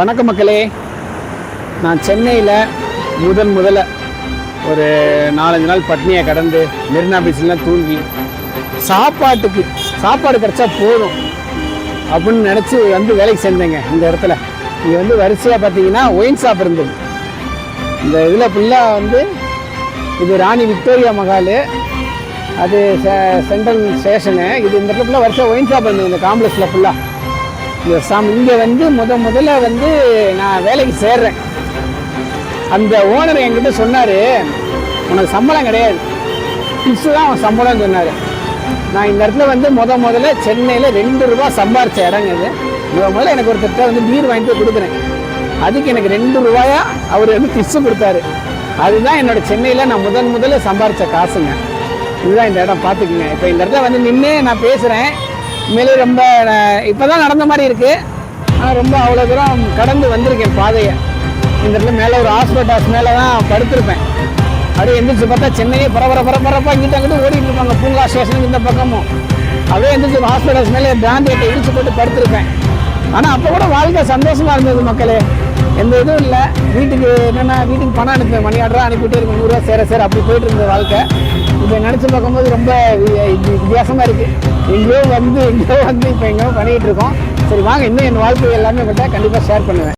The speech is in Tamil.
வணக்கம் மக்களே. நான் சென்னையில் முதன் முதல்ல ஒரு நாலஞ்சு நாள் பட்னியை கடந்து மெரினா பீச்லாம் தூங்கி சாப்பாட்டுக்கு சாப்பாடு கிடச்சா போதும் அப்படின்னு நினச்சி வந்து வேலைக்கு சேர்ந்தேங்க இந்த இடத்துல. இங்கே வந்து வரிசையாக பார்த்தீங்கன்னா ஒயின் ஷாப் இருந்தது. இந்த இதில் ஃபுல்லாக வந்து இது ராணி விக்டோரியா மகால் அது செ- சென்ட்ரல் ஸ்டேஷனு. இது இந்த இடத்துல ஃபுல்லாக வரிசையாக ஒயின் ஷாப் இருந்தது இந்த காம்ப்ளெக்ஸில் ஃபுல்லாக இந்த சம் இங்கே வந்து முத முதல்ல வந்து நான் வேலைக்கு சேர்றேன். அந்த ஓனர் என்கிட்ட சொன்னார் உனக்கு சம்பளம் கிடையாது. டிப்ஸு தான் அவன் சம்பளம்னு சொன்னார். நான் இந்த இடத்துல வந்து முத முதல்ல சென்னையில் ரெண்டு ரூபா சம்பாரித்த இடங்க இது. முத முதல்ல எனக்கு ஒரு திட்டம் வந்து பீர் வாங்கிட்டு கொடுக்குறேன். அதுக்கு எனக்கு ரெண்டு ரூபாயா அவர் வந்து டிப்ஸு கொடுத்தாரு. அதுதான் என்னோட சென்னையில் நான் முதன் முதல்ல சம்பாரித்த காசுங்க. இதுதான் இந்த இடம் பார்த்துக்குங்க இப்போ இந்த இடத்துல வந்து நின்று நான் பேசுகிறேன் உண்மையிலே ரொம்ப இப்போ தான் நடந்த மாதிரி இருக்குது ஆனால் ரொம்ப அவ்வளோ தூரம் கடந்து வந்திருக்கேன் பாதையை. இந்த இடத்துல மேலே ஒரு ஹாஸ்பிட்டாஸ் மேலே தான் படுத்திருப்பேன். அப்படியே எந்திரிச்சு பார்த்தா சென்னையே பரபர பரபரப்பாக இங்கிட்ட அங்கிட்டு ஓடிட்டு இருப்பாங்க. பூங்கா ஸ்டேஷனுக்கு இந்த பக்கமும். அப்படியே எந்திரிச்சு ஹாஸ்பிட்டல்ஸ் மேலே பிராந்தியத்தை இடிச்சு போட்டு படுத்திருப்பேன். ஆனால் அப்போ கூட வாழ்க்கை சந்தோஷமாக இருந்தது மக்களே. எந்த இதுவும் இல்லை. வீட்டுக்கு என்னென்னா வீட்டுக்கு பணம் அனுப்புவேன். மணி ஆர்டராக அனுப்பிட்டே இருக்கும் நூறுரூவா சேர சேர அப்படி போயிட்டு இருந்தது வாழ்க்கை. இப்போ நினச்சி பார்க்கும்போது ரொம்ப வித்தியாசமாக இருக்குது எங்கேயோ வந்து எங்கேயோ வந்து இப்போ எங்கேயோ பண்ணிகிட்டு இருக்கோம். சரி வாங்க இன்னும் என் வாழ்க்கை எல்லாமே பார்த்தா கண்டிப்பாக ஷேர் பண்ணுவேன்.